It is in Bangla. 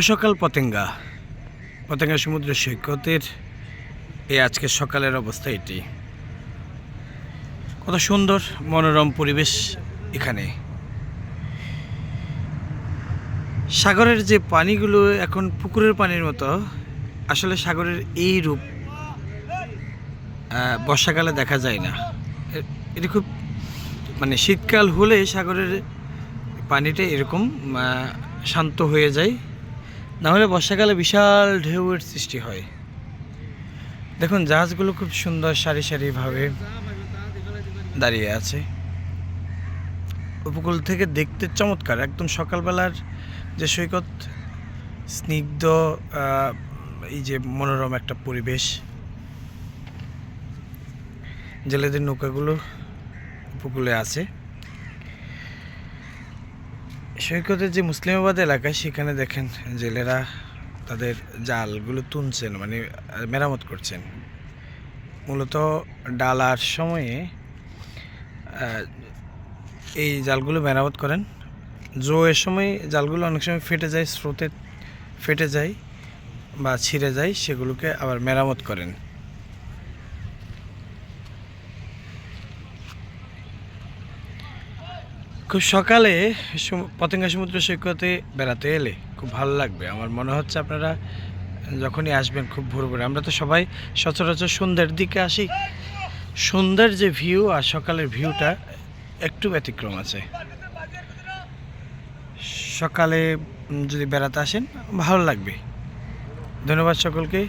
সকাল পতেঙ্গা। পতেঙ্গা সমুদ্র সৈকতের এই আজকের সকালের অবস্থা এটি। কত সুন্দর মনোরম পরিবেশ এখানে। সাগরের যে পানিগুলো এখন পুকুরের পানির মতো, আসলে সাগরের এই রূপ বর্ষাকালে দেখা যায় না। এটি খুব মানে শীতকাল হলে সাগরের পানিটা এরকম শান্ত হয়ে যায়। না হলে বর্ষাকালে বিশাল ঢেউয়ের সৃষ্টি হয়। দেখুন, জাহাজগুলো খুব সুন্দর সারি সারিভাবে দাঁড়িয়ে আছে। উপকূল থেকে দেখতে চমৎকার। একদম সকালবেলার যে সৈকত, স্নিগ্ধ এই যে মনোরম একটা পরিবেশ। জেলেদের নৌকাগুলো উপকূলে আছে। সৈকতের যে মুসলিমাবাদ এলাকায় সেখানে দেখেন জেলেরা তাদের জালগুলো তুলছেন মানে মেরামত করছেন। মূলত ডালার সময়ে এই জালগুলো মেরামত করেন। জোয়ের সময় জালগুলো অনেক সময় ফেটে যায়, স্রোতে ফেটে যায় বা ছিঁড়ে যায়, সেগুলোকে আবার মেরামত করেন। খুব সকালে পতেঙ্গা সমুদ্র সৈকতে বেড়াতে এলে খুব ভালো লাগবে। আমার মনে হচ্ছে আপনারা যখনই আসবেন খুব ভোর ভোরে আমরা তো সবাই সচরাচর সন্ধ্যের দিকে আসি। সন্ধ্যার যে ভিউ আর সকালের ভিউটা একটু ব্যতিক্রম আছে। সকালে যদি বেড়াতে আসেন, ভালো লাগবে। ধন্যবাদ সকলকে।